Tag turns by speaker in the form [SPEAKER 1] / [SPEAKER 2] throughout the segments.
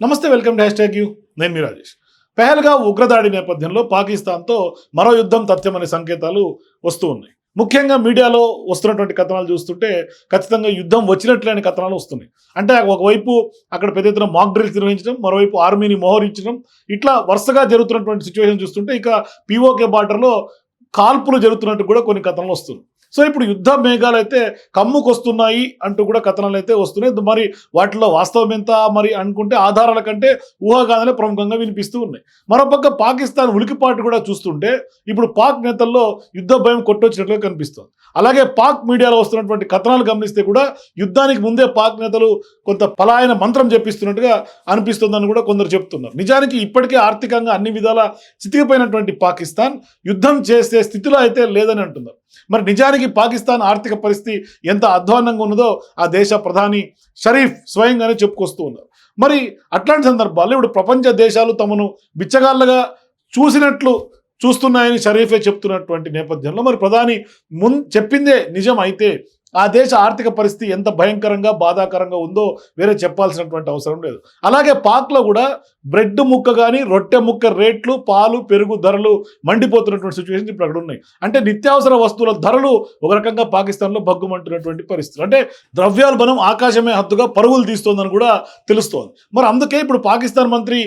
[SPEAKER 1] నమస్తే welcome to hashtag U. నేను మీ రాజేష్. పెహల్గా ఉగ్రదాడి నేపథ్యంలో పాకిస్తాన్తో మరో యుద్ధం తథ్యమనే సంకేతాలు వస్తూ ఉన్నాయి. ముఖ్యంగా మీడియాలో వస్తున్నటువంటి కథనాలు చూస్తుంటే ఖచ్చితంగా యుద్ధం వచ్చినట్లే అనే కథనాలు వస్తున్నాయి. అంటే ఒకవైపు అక్కడ పెద్ద ఎత్తున మాక్ డ్రిల్స్ నిర్వహించడం మరోవైపు ఆర్మీని మోహరించడం ఇట్లా వరుసగా జరుగుతున్నటువంటి సిచ్యువేషన్ చూస్తుంటే ఇక పీఓకే బార్డర్లో కాల్పులు జరుగుతున్నట్టు కూడా కొన్ని కథనాలు వస్తుంది సో ఇప్పుడు యుద్ధ మేఘాలు అయితే కమ్ముకొస్తున్నాయి అంటూ కూడా కథనాలు అయితే వస్తున్నాయి. మరి వాటిలో వాస్తవం ఎంత మరి అనుకుంటే ఆధారాల కంటే ఊహాగానాలే ప్రముఖంగా వినిపిస్తూ ఉన్నాయి. మరోపక్క పాకిస్తాన్ ఉలికిపాటు కూడా చూస్తుంటే ఇప్పుడు పాక్ నేతల్లో యుద్ధ భయం కొట్టొచ్చినట్లుగా కనిపిస్తుంది. అలాగే పాక్ మీడియాలో వస్తున్నటువంటి కథనాలు గమనిస్తే కూడా యుద్ధానికి ముందే పాక్ నేతలు కొంత పలాయన మంత్రం చెప్పిస్తున్నట్టుగా అనిపిస్తుందని కూడా కొందరు చెప్తున్నారు. నిజానికి ఇప్పటికే ఆర్థికంగా అన్ని విధాల చితికిపోయినటువంటి పాకిస్తాన్ యుద్ధం చేసే స్థితిలో అయితే లేదని అంటున్నారు. మరి నిజానికి పాకిస్తాన్ ఆర్థిక పరిస్థితి ఎంత అధ్వాన్నంగా ఉన్నదో ఆ దేశ ప్రధాని షరీఫ్ స్వయంగానే చెప్పుకొస్తూ ఉన్నారు. మరి అట్లాంటి సందర్భాల్లో ఇప్పుడు ప్రపంచ దేశాలు తమను బిచ్చగాళ్ళగా చూసినట్లు చూస్తున్నాయని షరీఫే చెప్తున్నటువంటి నేపథ్యంలో మరి ప్రధాని మున్ చెప్పిందే నిజం అయితే ఆ దేశ ఆర్థిక పరిస్థితి ఎంత భయంకరంగా బాధాకరంగా ఉందో వేరే చెప్పాల్సినటువంటి అవసరం లేదు. అలాగే పాక్లో కూడా బ్రెడ్ ముక్క కానీ రొట్టె ముక్క రేట్లు పాలు పెరుగు ధరలు మండిపోతున్నటువంటి సిచ్యువేషన్ ఇప్పుడు అక్కడ ఉన్నాయి. అంటే నిత్యావసర వస్తువుల ధరలు ఒక రకంగా పాకిస్తాన్లో భగ్గుమంటున్నటువంటి పరిస్థితులు. అంటే ద్రవ్యోల్బణం ఆకాశమే హద్దుగా పరుగులు తీస్తోందని కూడా తెలుస్తోంది. మరి అందుకే ఇప్పుడు పాకిస్తాన్ మంత్రి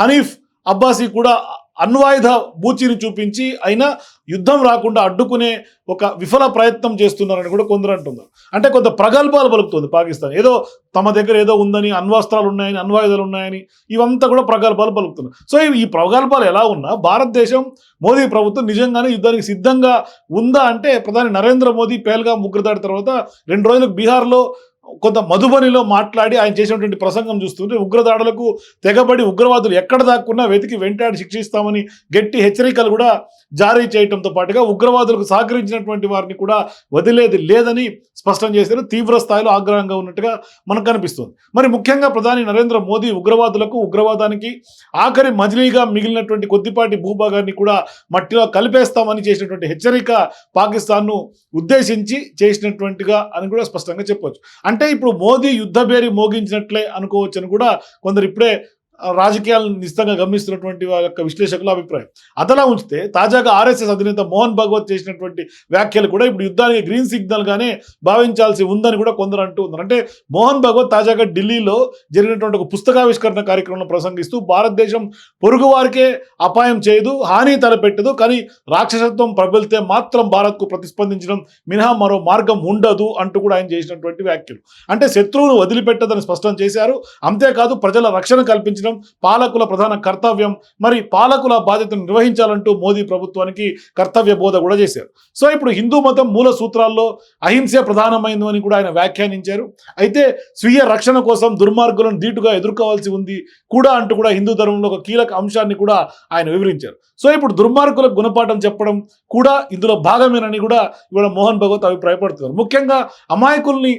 [SPEAKER 1] హనీఫ్ అబ్బాసీ కూడా అణ్వాయుధ బూచిని చూపించి అయినా యుద్ధం రాకుండా అడ్డుకునే ఒక విఫల ప్రయత్నం చేస్తున్నారని కూడా కొందరు అంటున్నారు. అంటే కొంత ప్రగల్భాలు పలుకుతుంది పాకిస్తాన్. ఏదో తమ దగ్గర ఏదో ఉందని అణ్వాస్త్రాలు ఉన్నాయని అణ్వాయుధాలు ఉన్నాయని ఇవంతా కూడా ప్రగల్భాలు పలుకుతున్నాయి. సో ఈ- ఈ ప్రగల్భాలు ఎలా ఉన్నా భారతదేశం మోదీ ప్రభుత్వం నిజంగానే యుద్ధానికి సిద్ధంగా ఉందా అంటే ప్రధాని నరేంద్ర మోదీ పేల్గా ముగ్గురుదాడి తర్వాత రెండు రోజులకు బీహార్లో కొంత మధుబనిలో మాట్లాడి ఆయన చేసినటువంటి ప్రసంగం చూస్తుంటే ఉగ్రదాడులకు తెగబడి ఉగ్రవాదులు ఎక్కడ దాక్కున్నా వెతికి వెంటాడి శిక్షిస్తామని గట్టి హెచ్చరికలు కూడా జారీ చేయడంతో పాటుగా ఉగ్రవాదులకు సహకరించినటువంటి వారిని కూడా వదిలేది లేదని స్పష్టం చేశారు. తీవ్ర స్థాయిలో ఆగ్రహంగా ఉన్నట్టుగా మనకు కనిపిస్తుంది. మరి ముఖ్యంగా ప్రధాని నరేంద్ర మోదీ ఉగ్రవాదులకు ఉగ్రవాదానికి ఆఖరి మజిలీగా మిగిలినటువంటి కొద్దిపాటి భూభాగాన్ని కూడా మట్టిలో కలిపేస్తామని చేసినటువంటి హెచ్చరిక పాకిస్తాన్ను ఉద్దేశించి చేసినటువంటిగా అని కూడా స్పష్టంగా చెప్పవచ్చు అంటే ఇప్పుడు మోదీ యుద్ధ బేరి మోగించినట్లే అనుకోవచ్చు అని కూడా కొందరు ఇప్పుడే రాజకీయాలను నిశ్చితంగా గమనిస్తున్నటువంటి వారి యొక్క విశ్లేషకుల అభిప్రాయం. అదలా ఉంచితే తాజాగా ఆర్ఎస్ఎస్ అధినేత మోహన్ భగవత్ చేసినటువంటి వ్యాఖ్యలు కూడా ఇప్పుడు యుద్ధానికి గ్రీన్ సిగ్నల్గానే భావించాల్సి ఉందని కూడా కొందరు అంటూ ఉన్నారు. అంటే మోహన్ భగవత్ తాజాగా ఢిల్లీలో జరిగినటువంటి ఒక పుస్తకావిష్కరణ కార్యక్రమంలో ప్రసంగిస్తూ భారతదేశం పొరుగు వారికే అపాయం చేయదు హాని తలపెట్టదు కానీ రాక్షసత్వం ప్రబలితే మాత్రం భారత్కు ప్రతిస్పందించడం మినహా మరో మార్గం ఉండదు అంటూ కూడా ఆయన చేసినటువంటి వ్యాఖ్యలు. అంటే శత్రువును వదిలిపెట్టదని స్పష్టం చేశారు. అంతేకాదు ప్రజల రక్షణ కల్పించడం పాలకుల ప్రధాన కర్తవ్యం. మరి పాలకుల బాధ్యతను నిర్వహించాలంటూ మోదీ ప్రభుత్వానికి కర్తవ్య బోధ కూడా చేశారు. సో ఇప్పుడు హిందూ మతం మూల సూత్రాల్లో అహింసే ప్రధానమైంది అని కూడా ఆయన వ్యాఖ్యానించారు. అయితే స్వీయ రక్షణ కోసం దుర్మార్గులను ధీటుగా ఎదుర్కోవాల్సి ఉంది కూడా అంటూ కూడా హిందూ ధర్మంలో ఒక కీలక అంశాన్ని కూడా ఆయన వివరించారు. సో ఇప్పుడు దుర్మార్గులకు గుణపాఠం చెప్పడం కూడా ఇందులో భాగమేనని కూడా ఇవాళ మోహన్ భగవత్ అభిప్రాయపడుతున్నారు. ముఖ్యంగా అమాయకుల్ని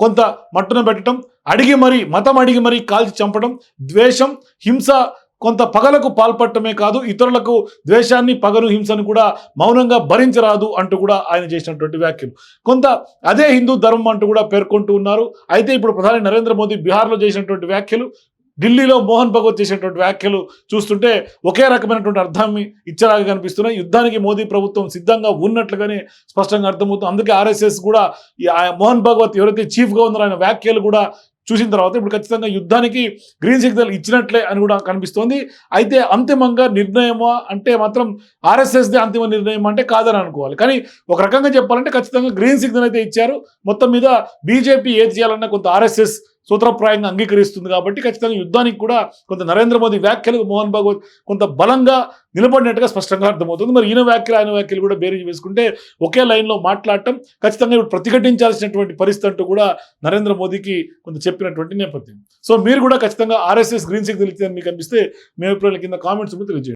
[SPEAKER 1] కొంత మట్టున పెట్టడం అడిగి మరీ మతం అడిగి మరీ కాల్చి చంపడం ద్వేషం హింస కొంత పగలకు పాల్పడటమే కాదు ఇతరులకు ద్వేషాన్ని పగను హింసను కూడా మౌనంగా భరించరాదు అంటూ కూడా ఆయన చేసినటువంటి వ్యాఖ్యలు. కొంత అదే హిందూ ధర్మం అంటూ కూడా పేర్కొంటూ ఉన్నారు. అయితే ఇప్పుడు ప్రధాని నరేంద్ర మోదీ బీహార్లో చేసినటువంటి వ్యాఖ్యలు ఢిల్లీలో మోహన్ భగవత్ చేసినటువంటి వ్యాఖ్యలు చూస్తుంటే ఒకే రకమైనటువంటి అర్థాన్ని ఇచ్చేలాగా కనిపిస్తున్నాయి. యుద్ధానికి మోదీ ప్రభుత్వం సిద్ధంగా ఉన్నట్లుగానే స్పష్టంగా అర్థమవుతుంది. అందుకే ఆర్ఎస్ఎస్ కూడా మోహన్ భగవత్ ఎవరైతే చీఫ్గా ఉన్నారో ఆయన వ్యాఖ్యలు కూడా చూసిన తర్వాత ఇప్పుడు ఖచ్చితంగా యుద్ధానికి గ్రీన్ సిగ్నల్ ఇచ్చినట్లే అని కూడా కనిపిస్తోంది. అయితే అంతిమంగా నిర్ణయమా అంటే మాత్రం ఆర్ఎస్ఎస్దే అంతిమ నిర్ణయం అంటే కాదని అనుకోవాలి. కానీ ఒక రకంగా చెప్పాలంటే ఖచ్చితంగా గ్రీన్ సిగ్నల్ అయితే ఇచ్చారు. మొత్తం మీద బీజేపీ ఏది చేయాలన్నా కొంత ఆర్ఎస్ఎస్ సూత్రప్రాయంగా అంగీకరిస్తుంది కాబట్టి ఖచ్చితంగా యుద్ధానికి కూడా కొంత నరేంద్ర మోదీ వ్యాఖ్యలు మోహన్ భాగవత్ కొంత బలంగా నిలబడినట్టుగా స్పష్టంగా అర్థమవుతుంది. మరి ఈయన వ్యాఖ్యలు ఆయన వ్యాఖ్యలు కూడా బేరీజ్ వేసుకుంటే ఒకే లైన్లో మాట్లాడటం ఖచ్చితంగా ఇప్పుడు ప్రతిఘటించాల్సినటువంటి పరిస్థితి అంటూ కూడా నరేంద్ర మోదీకి కొంత చెప్పినటువంటి నేపథ్యం. సో మీరు కూడా ఖచ్చితంగా ఆర్ఎస్ఎస్ గ్రీన్ సిగ్నల్ ఇచ్చిందని మీకు అనిపిస్తే మీ అభిప్రాయాల కింద కామెంట్స్ తెలియజేయండి.